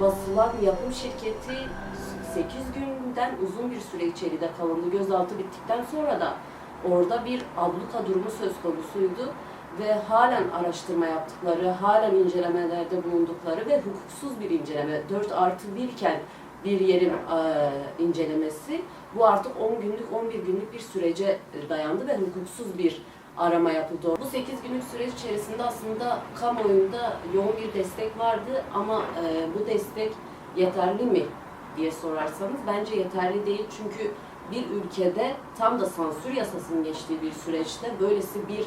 basılan yapım şirketi 8 günden uzun bir süre içeride kalındı. Gözaltı bittikten sonra da orada bir abluka durumu söz konusuydu ve halen araştırma yaptıkları, halen incelemelerde bulundukları ve hukuksuz bir inceleme, 4 artı 1 iken bir yerin e, incelemesi, bu artık 10 günlük, 11 günlük bir sürece dayandı ve hukuksuz bir arama yapıldı. Bu 8 günlük süreç içerisinde aslında kamuoyunda yoğun bir destek vardı ama e, bu destek yeterli mi diye sorarsanız bence yeterli değil çünkü bir ülkede tam da sansür yasasının geçtiği bir süreçte böylesi bir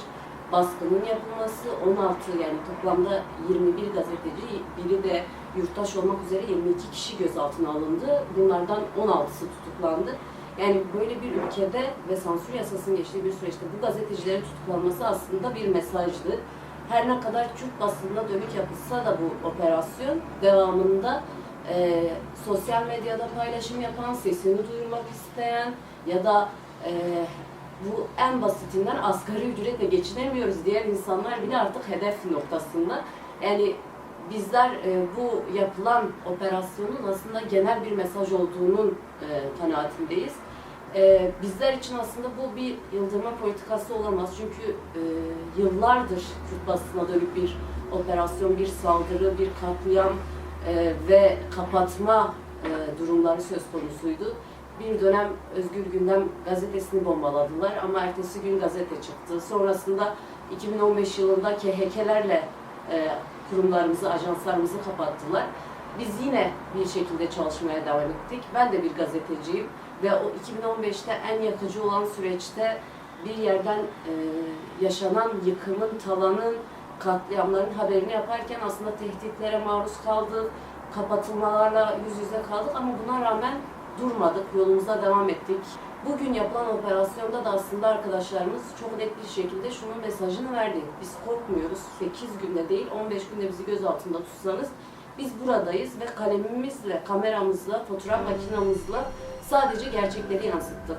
baskının yapılması 16 yani toplamda 21 gazeteci biri de yurttaş olmak üzere 22 kişi gözaltına alındı. Bunlardan 16'sı tutuklandı. Yani böyle bir ülkede ve sansür yasasının geçtiği bir süreçte bu gazetecilerin tutuklanması aslında bir mesajdı. Her ne kadar Türk basınına dönük yapılsa da bu operasyon devamında e, sosyal medyada paylaşım yapan, sesini duyurmak isteyen ya da e, bu en basitinden asgari ücretle geçinemiyoruz diyen insanlar bile artık hedef noktasında. Yani bizler e, bu yapılan operasyonun aslında genel bir mesaj olduğunun e, kanaatindeyiz. E, bizler için aslında bu bir yıldırma politikası olamaz. Çünkü e, yıllardır Kürt basına dönük bir operasyon, bir saldırı, bir katliam e, ve kapatma e, durumları söz konusuydu. Bir dönem Özgür Gündem gazetesini bombaladılar ama ertesi gün gazete çıktı. Sonrasında 2015 yılında KHK'lerle e, kurumlarımızı, ajanslarımızı kapattılar. Biz yine bir şekilde çalışmaya devam ettik. Ben de bir gazeteciyim ve o 2015'te en yakıcı olan süreçte bir yerden e, yaşanan yıkımın, talanın, katliamların haberini yaparken aslında tehditlere maruz kaldık, kapatılmalarla yüz yüze kaldık ama buna rağmen durmadık, yolumuza devam ettik. Bugün yapılan operasyonda da aslında arkadaşlarımız çok net bir şekilde şunun mesajını verdi. Biz korkmuyoruz. 8 günde değil 15 günde bizi gözaltında tutsanız biz buradayız ve kalemimizle, kameramızla, fotoğraf makinamızla sadece gerçekleri yansıttık.